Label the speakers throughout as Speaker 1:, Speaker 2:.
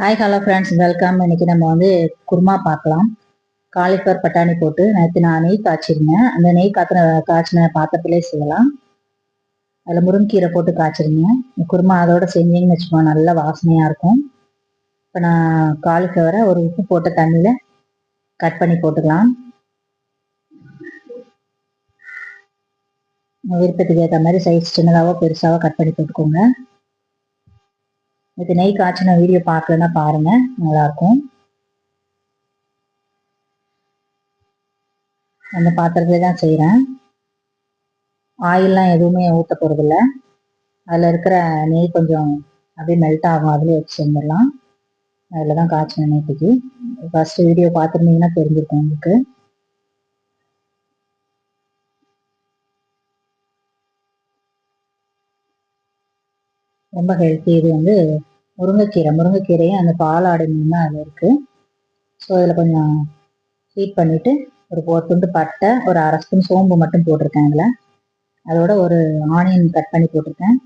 Speaker 1: Hi hello friends welcome இன்னைக்கு நம்ம வந்து குருமா பார்க்கலாம். காலிஃப்ளவர் பட்டாணி போட்டு நேற்று நான் நெய் காய்ச்சிருந்தேன். அந்த நெய் காத்தின காய்ச்சின பாத்திரத்திலே செய்யலாம். அதில் முருங்கீரை போட்டு காய்ச்சிருந்தேன். குருமா அதோட செஞ்சீங்கன்னு வச்சுக்கோ நல்ல வாசனையாக இருக்கும். இப்போ நான் காலிஃப்ளவரை ஒரு உப்பு போட்ட தண்ணியில் கட் பண்ணி போட்டுக்கலாம். விருப்பத்துக்கு ஏற்ற மாதிரி சைஸ் சின்னதாகவோ பெருசாகவோ கட் பண்ணி போட்டுக்கோங்க. இது நெய் காய்ச்சின வீடியோ பார்க்கலன்னா பாருங்க. நல்லாயிருக்கும். அந்த பாத்திரத்துல தான் செய்கிறேன் ஆயிலெலாம் எதுவுமே ஊற்ற போகிறதில்ல அதில் இருக்கிற நெய் கொஞ்சம் அப்படியே மெல்ட் ஆகும். அதுலேயே வச்சு செஞ்சிடலாம். அதில் தான் காய்ச்சின நேற்றுக்கு ஃபஸ்ட்டு வீடியோ பார்த்துருந்தீங்கன்னா தெரிஞ்சிருக்கும் உங்களுக்கு. ரொம்ப ஹெல்த்தி இது வந்து முருங்கைக்கீரை முருங்கைக்கீரையும் அந்த பாலாடை மீன் தான் அதில் இருக்குது ஸோ அதில் கொஞ்சம் ஹீட் பண்ணிவிட்டு ஒரு ஒரு துண்டு பட்டை ஒரு அரை ஸ்பூன் சோம்பு மட்டும் போட்டிருக்கேன் அதில். அதோட ஒரு ஆனியன் கட் பண்ணி போட்டிருக்கேன்.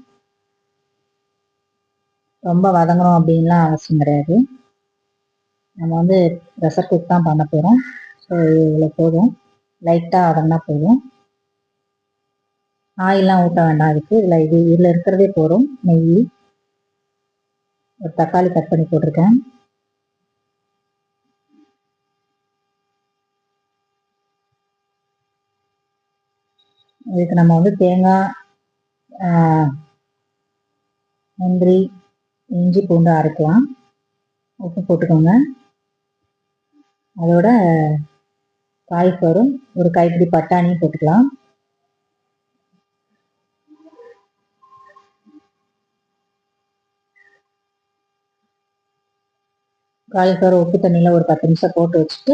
Speaker 1: ரொம்ப வதங்கணும் அப்படின்லாம் அவசியம் கிடையாது. நம்ம வந்து ப்ரெஷர் குக் தான் பண்ண போகிறோம் ஸோ இவ்வளோ போதும். லைட்டாக வதங்கினா போதும். ஆயிலாம் ஊட்ட வேண்டாம் அதுக்கு. இதில் இது இதில் இருக்கிறதே போதும். நெய் ஒரு தக்காளி கட் பண்ணி போட்டிருக்கேன். இதுக்கு நம்ம வந்து தேங்காய் முந்திரி இஞ்சி பூண்டு அரைக்கலாம். உப்பு போட்டுக்கோங்க. அதோட காய்ஃப்ளவரும் ஒரு கைப்பிடி பட்டாணியும் போட்டுக்கலாம். காலிஃப்ளவர் உப்பு தண்ணியில் ஒரு பத்து நிமிஷம் போட்டு வச்சுட்டு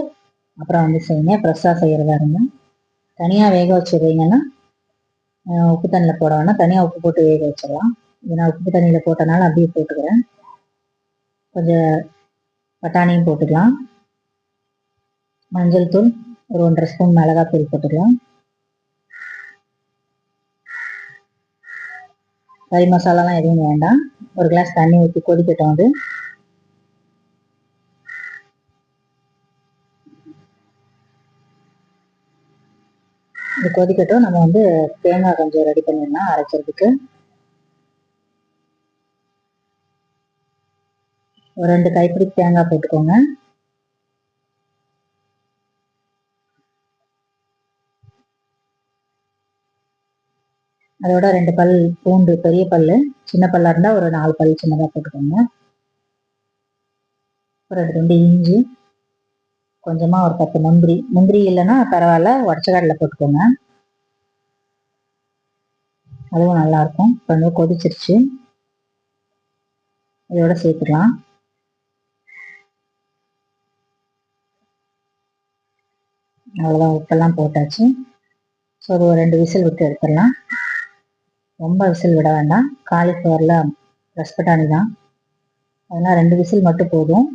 Speaker 1: அப்புறம் வந்து செய்யுங்க. ஃப்ரெஷ்ஷாக செய்கிறதா இருந்தால் தனியாக வேக வச்சுருந்தீங்கன்னா உப்பு தண்ணியில் போட வேணாம். தனியாக உப்பு போட்டு வேக வச்சிடலாம். இது நான் உப்பு தண்ணியில் போட்டனால அப்படியே போட்டுக்கிறேன். கொஞ்சம் பட்டாணியும் போட்டுக்கலாம். மஞ்சள் தூள் ஒரு ஒன்றரை ஸ்பூன் மிளகாய் தூள் போட்டுக்கலாம். கறி மசாலாலாம் எதுவும் வேண்டாம். ஒரு கிளாஸ் தண்ணி ஊற்றி கொதிக்கட்டும் அது. இது கொதிக்கட்டும். நம்ம வந்து தேங்காய் கொஞ்சம் ரெடி பண்ணிடலாம் அரைக்கிறதுக்கு. ஒரு ரெண்டு கைப்பிடி தேங்காய் போட்டுக்கோங்க. அதோட ரெண்டு பல் பூண்டு பெரிய பல் சின்ன பல்லாக இருந்தால் ஒரு நாலு பல் சின்னதாக போட்டுக்கோங்க. ஒரு ரெண்டு ரெண்டு இஞ்சி. கொஞ்சமாக ஒரு பத்து முந்திரி முந்திரி இல்லைன்னா பரவாயில்ல உடச்ச கடலை போட்டுக்கோங்க. அதுவும் நல்லாயிருக்கும் கொஞ்சம் கொதிச்சிருச்சு. இதோட சேர்த்துக்கலாம். அவ்வளோதான் உப்பெல்லாம் போட்டாச்சு. ஸோ ஒரு ரெண்டு விசில் விட்டு எடுத்துடலாம். ரொம்ப விசில் விட வேண்டாம். காலிஃப்ளவரில் ரஸ்பட்டாணி தான். அதனால் ரெண்டு விசில் மட்டும் போதும்.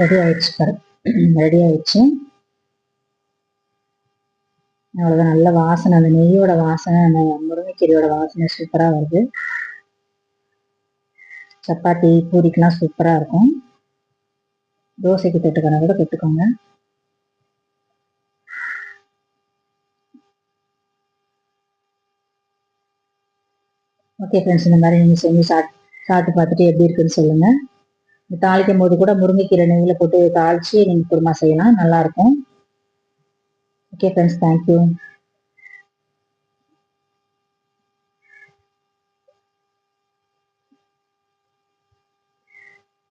Speaker 1: ரெடி ஆயிடுச்சு பாரு. ரெடி ஆயிடுச்சு. அவ்வளோதான் நல்ல வாசனை. அந்த நெய்யோட வாசனை அந்த முருங்கைக்கீரையோட வாசனை சூப்பராக வருது. சப்பாத்தி பூரிக்கெலாம் சூப்பராக இருக்கும். தோசைக்கு தொட்டுக்கணும் கூட தொட்டுக்கோங்க. ஓகே ஃப்ரெண்ட்ஸ் இந்த மாதிரி நீங்கள் செஞ்சு சாப்பிட்டு சாப்பிட்டு பார்த்துட்டு எப்படி இருக்குன்னு சொல்லுங்கள் தாளிக்கும் போது கூட முருங்கைக்கீரை நெய்யில் போட்டு தாளித்து நீங்கள் குருமா செய்யலாம். நல்லாயிருக்கும் ஓகே ஃப்ரெண்ட்ஸ் தேங்க்யூ